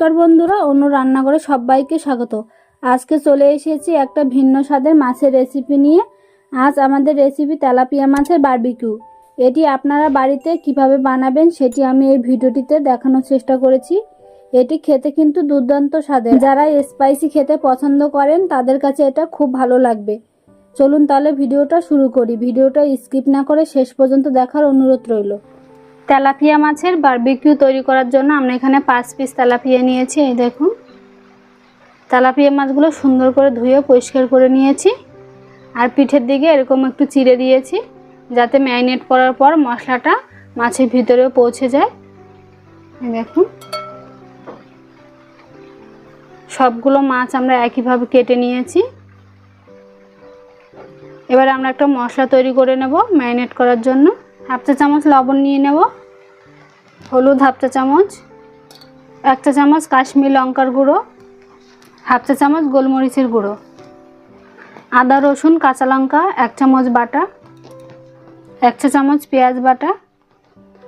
নমস্কার বন্ধুরা, অন্য রান্নাঘরে সবাইকে স্বাগত। আজকে চলে এসেছি একটা ভিন্ন স্বাদের মাছের রেসিপি নিয়ে। আজ আমাদের রেসিপি তেলাপিয়া মাছের বারবিকিউ এটি আপনারা বাড়িতে কীভাবে বানাবেন সেটি আমি এই ভিডিওটিতে দেখানোর চেষ্টা করেছি। এটি খেতে কিন্তু দুর্দান্ত স্বাদের। যারা স্পাইসি খেতে পছন্দ করেন, তাদের কাছে এটা খুব ভালো লাগবে। চলুন তাহলে ভিডিওটা শুরু করি। ভিডিওটা স্কিপ না করে শেষ পর্যন্ত দেখার অনুরোধ রইল। তেলাপিয়া মাছের বারবিকিউ তৈরি করার জন্য আমরা এখানে পাঁচ পিস তেলাপিয়া নিয়েছি, এই দেখুন। তেলাপিয়া মাছগুলো সুন্দর করে ধুয়ে পরিষ্কার করে নিয়েছি। আর পিঠের দিকে এরকম একটু চিড়ে দিয়েছি, যাতে ম্যারিনেট করার পর মশলাটা মাছের ভিতরেও পৌঁছে যায়। দেখুন। সবগুলো মাছ আমরা একইভাবে কেটে নিয়েছি। এবার আমরা একটা মশলা তৈরি করে নেব ম্যারিনেট করার জন্য। হাফ চা চামচ লবণ নিয়ে নেব, হলুদ হাফ চা চামচ, এক চা চামচ কাশ্মীর লঙ্কার গুঁড়ো, হাফ চা চামচ গোলমরিচের গুঁড়ো, আদা, রসুন, কাঁচা লঙ্কা, এক চামচ বাটা, এক চা চামচ পেঁয়াজ বাটা,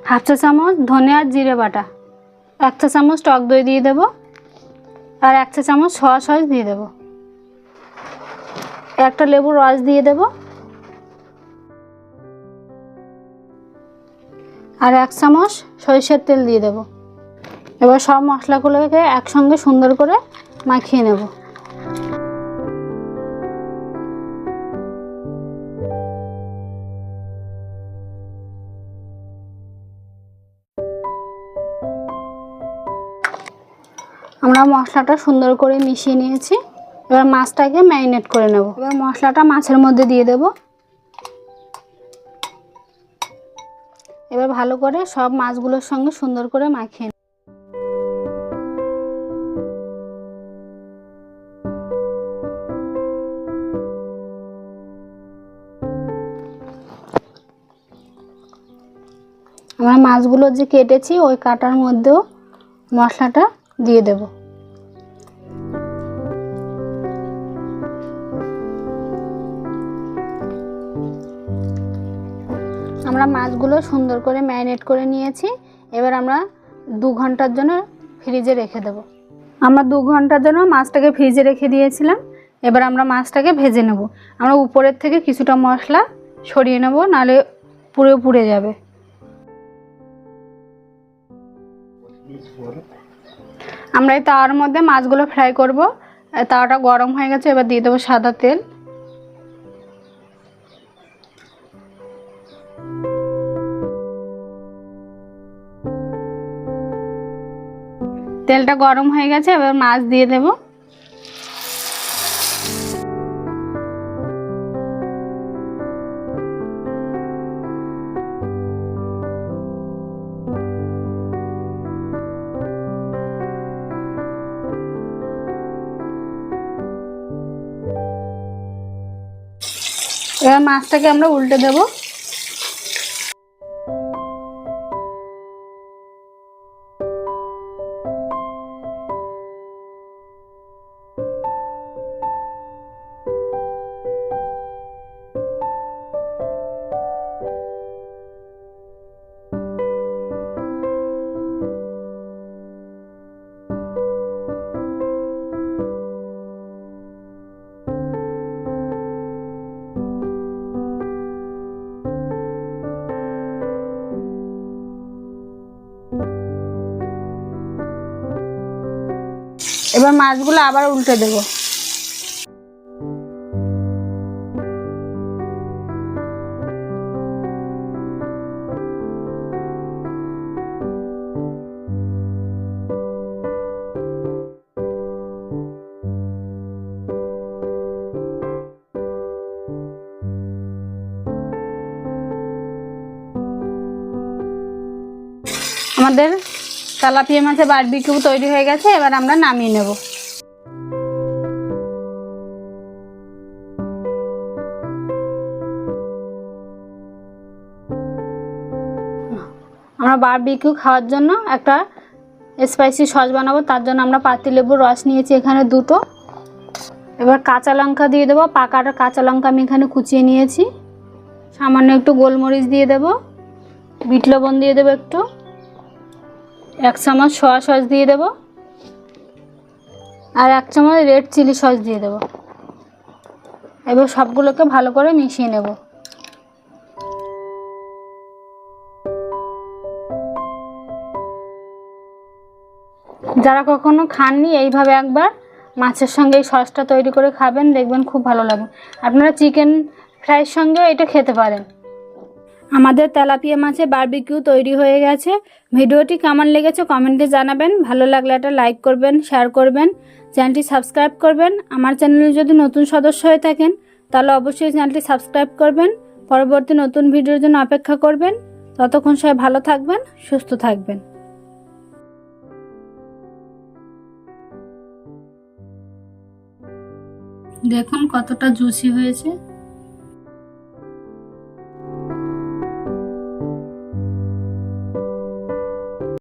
হাফ চা চামচ ধনে আর জিরে বাটা, এক চা চামচ টক দই দিয়ে দেবো আর এক চা চামচ সয়া সস দিয়ে দেবো। একটা লেবুর রস দিয়ে দেবো। আর এক চামচ সরিষার তেল দিয়ে দেবো। এবার সব মশলাগুলোকে একসঙ্গে সুন্দর করে মাখিয়ে নেব। আমরা মশলাটা সুন্দর করে মিশিয়ে নিয়েছি। এবার মাছটাকে ম্যারিনেট করে নেব। এবার মশলাটা মাছের মধ্যে দিয়ে দেবো। এবার ভালো করে সব মাছগুলোর সঙ্গে সুন্দর করে মাখিয়ে। আমরা মাছগুলো যে কেটেছি, ওই কাটার মধ্যেও মশলাটা দিয়ে দেব আমরা মাছগুলো সুন্দর করে ম্যারিনেট করে নিয়েছি। এবার আমরা দু ঘণ্টার জন্য ফ্রিজে রেখে দেব। আমরা দু ঘণ্টার জন্য মাছটাকে ফ্রিজে রেখে দিয়েছিলাম। এবার আমরা মাছটাকে ভেজে নেব। আমরা উপরের থেকে কিছুটা মশলা সরিয়ে নেব, নাহলে পুরো পুড়ে যাবে। আমরা এই তাওয়ার মধ্যে মাছগুলো ফ্রাই করব। তাওয়াটা গরম হয়ে গেছে, এবার দিয়ে দেবো সাদা তেল। তেলটা গরম হয়ে গেছে এবার মাছ দিয়ে দেব। এবার মাছটাকে আমরা উল্টে দেবো। এবার মাছগুলো আবার উল্টে দেব। আমাদের তেলাপিয়া মাছের বারবিকিউ তৈরি হয়ে গেছে, এবার আমরা নামিয়ে নেব। আমরা বারবিকিউ খাওয়ার জন্য একটা স্পাইসি সস বানাবো, তার জন্য আমরা পাতিলেবুর রস নিয়েছি এখানে দুটো। এবার কাঁচা লঙ্কা দিয়ে দেবো পাকাটা কাঁচা লঙ্কা আমি এখানে কুচিয়ে নিয়েছি। সামান্য একটু গোলমরিচ দিয়ে দেবো। বিট লবণ দিয়ে দেবো একটু। এক চামচ সয়া সস দিয়ে দেবো আর এক চামচ রেড চিলি সস দিয়ে দেবো। এবার সবগুলোকে ভালো করে মিশিয়ে নেব। যারা কখনো খাননি, এইভাবে একবার মাছের সঙ্গে এই সসটা তৈরি করে খাবেন, দেখবেন খুব ভালো লাগে। আপনারা চিকেন ফ্রাইয়ের সঙ্গেও এটা খেতে পারেন। আমাদের তেলাপিয়া মাছের বারবিকিউ তৈরি হয়ে গেছে। ভিডিওটি কেমন লেগেছে কমেন্টে জানাবেন। ভালো লাগলে একটা লাইক করবেন শেয়ার করবেন, চ্যানেলটি সাবস্ক্রাইব করবেন। আমার চ্যানেলে যদি নতুন সদস্য হয়ে থাকেন, তাহলে অবশ্যই চ্যানেলটি সাবস্ক্রাইব করবেন। পরবর্তী নতুন ভিডিওর জন্য অপেক্ষা করবেন। ততক্ষণ সবাই ভালো থাকবেন, সুস্থ থাকবেন। দেখুন কতটা জুসি হয়েছে।